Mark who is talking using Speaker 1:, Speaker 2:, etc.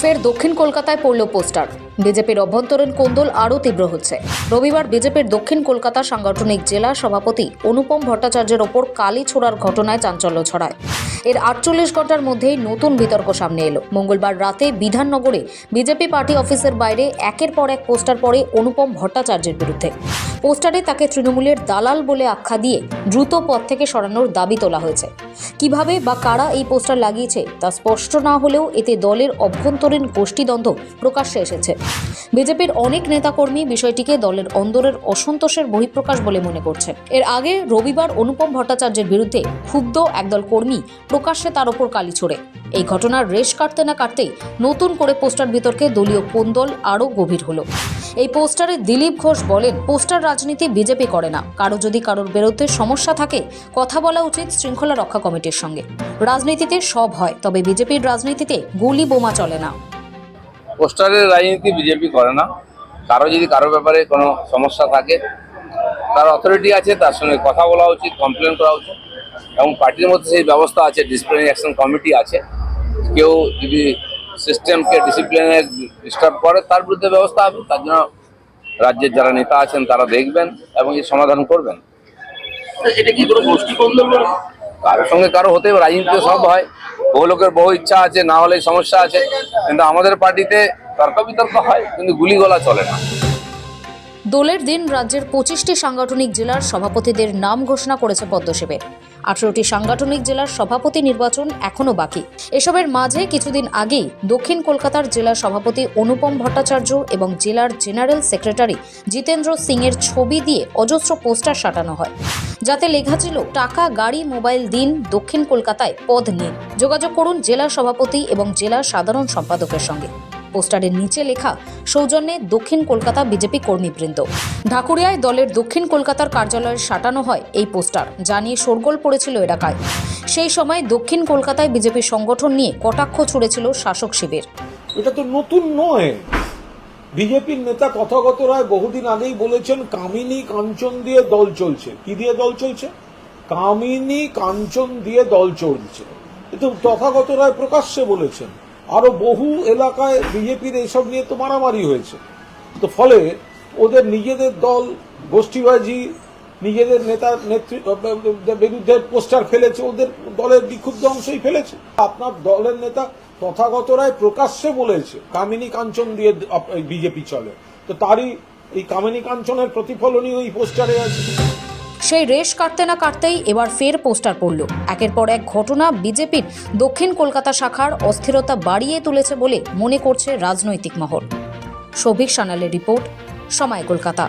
Speaker 1: ফের দক্ষিণ কলকাতায় পড়ল পোস্টার। বিজেপির অভ্যন্তরীণ কোন্দল আরও তীব্র হচ্ছে। রবিবার বিজেপির দক্ষিণ কলকাতা সাংগঠনিক জেলা সভাপতি অনুপম ভট্টাচার্যের ওপর কালি ছোড়ার ঘটনায় চাঞ্চল্য ছড়ায়। এর আটচল্লিশ ঘণ্টার মধ্যেই নতুন বিতর্ক সামনে এলো। মঙ্গলবার রাতে বিধাননগরে বিজেপি পার্টি অফিসের বাইরে একের পর এক পোস্টার পড়ে অনুপম ভট্টাচার্যের বিরুদ্ধে। পোস্টারে তাকে তৃণমূলের দালাল বলে আখ্যা দিয়ে দ্রুত পদ থেকে সরানোর দাবি তোলা হয়েছে। কীভাবে বা কারা এই পোস্টার লাগিয়েছে তা স্পষ্ট না হলেও এতে দলের অভ্যন্তরীণ গোষ্ঠীদ্বন্দ্ব প্রকাশ্যে এসেছে। বিজেপির অনেক নেতাকর্মী বিষয়টিকে দলের অন্দরের অসন্তোষের বহিঃপ্রকাশ বলে মনে করছে। এর আগে রবিবার অনুপম ভট্টাচার্যের বিরুদ্ধে ক্ষুব্ধ একদল কর্মী প্রকাশ্যে তার ওপর কালি ছোড়ে। এই ঘটনার রেশ কাটতে না কাটতেই নতুন করে পোস্টার বিতর্কে দলীয় কোন্দল আরও গভীর হলো। এই পোস্টারে দিলীপ ঘোষ বলেন, পোস্টার রাজনীতি বিজেপি করে না। কারও যদি কারোর বিরুদ্ধে সমস্যা থাকে, কথা বলা উচিত শৃঙ্খলা রক্ষা কমিটির সঙ্গে। রাজনীতিতে সব হয়, তবে বিজেপির রাজনীতিতে গুলি বোমা চলে না।
Speaker 2: পোস্টারের রাজনীতি বিজেপি করে না। কারও যদি কারও ব্যাপারে কোনো সমস্যা থাকে তার অথরিটি আছে তার সঙ্গে কথা বলা উচিত কমপ্লেন করা উচিত এবং পার্টির মধ্যে সেই ব্যবস্থা আছে ডিসিপ্লিনারি অ্যাকশন কমিটি আছে। কেউ যদি সিস্টেমকে ডিসিপ্লিনে ডিস্টার্ব করে তার বিরুদ্ধে ব্যবস্থা হবে তার জন্য রাজ্যের যারা নেতা আছেন তারা দেখবেন এবং এর সমাধান করবেন।
Speaker 3: এটা কি কোনো গোষ্ঠী
Speaker 2: কারোর সঙ্গে কারও হতে পারে, রাজনীতিতে সব হয়। বহু লোকের বহু ইচ্ছা আছে, না হলে সমস্যা আছে, কিন্তু আমাদের পার্টিতে তর্ক বিতর্ক হয়, কিন্তু গুলি গুলিগোলা চলে না।
Speaker 1: দোলের দিন রাজ্যের পঁচিশটি সাংগঠনিক জেলার সভাপতিদের নাম ঘোষণা করেছে পদ্মশিবের। আঠেরোটি সাংগঠনিক জেলার সভাপতি নির্বাচন এখনও বাকি। এসবের মাঝে কিছুদিন আগেই দক্ষিণ কলকাতার জেলা সভাপতি অনুপম ভট্টাচার্য এবং জেলার জেনারেল সেক্রেটারি জিতেন্দ্র সিং এর ছবি দিয়ে অজস্র পোস্টার সাটানো হয়। যাতে লেখা ছিল, টাকা, গাড়ি, মোবাইল, দিন, দক্ষিণ কলকাতায় পদ নিন যোগাযোগ করুন জেলা সভাপতি এবং জেলা সাধারণ সম্পাদকের সঙ্গে। পোস্টারের নিচে লেখা, সৌজন্যে দক্ষিণ কলকাতা বিজেপি কর্মীবৃন্দ। ঢাকুরিয়ায় দলের দক্ষিণ কলকাতার কার্যালয়ে সাটানো হয় এই পোস্টার, যা নিয়ে শোরগোল পড়েছিল এলাকায়। সেই সময় দক্ষিণ কলকাতায় বিজেপি সংগঠন নিয়ে কটাক্ষ ছুড়েছিল শাসক শিবির।
Speaker 4: এটা তো নতুন নয়। বিজেপির নেতা তথাগত রায় বহুদিন আগেই বলেছেন, কামিনী কাঞ্চন দিয়ে দল চলছে। কি দিয়ে দল চলছে? কামিনী কাঞ্চন দিয়ে দল চলছে। কিন্তু তথাগত রায় প্রকাশ্যে বলেছেন। আরও বহু এলাকায় বিজেপির এইসব নিয়ে তো মারামারি হয়েছে। তো ফলে ওদের নিজেদের দল, গোষ্ঠীবাজি, নিজেদের নেতার নেতৃত্ব বিরুদ্ধে পোস্টার ফেলেছে, ওদের দলের বিক্ষুব্ধ অংশই ফেলেছে। আপনার দলের নেতা তথাগত রায় প্রকাশ্যে বলেছে, কামিনী কাঞ্চন দিয়ে বিজেপি চলে। তো তারই এই কামিনী কাঞ্চনের প্রতিফলনই ওই পোস্টারে আছে।
Speaker 1: সেই রেশ কাটতে না কাটতেই এবার ফের পোস্টার পড়ল। একের পর এক ঘটনা বিজেপির দক্ষিণ কলকাতা শাখার অস্থিরতা বাড়িয়ে তুলেছে বলে মনে করছে রাজনৈতিক মহল। সৌভিক সানালের রিপোর্ট, সময় কলকাতা।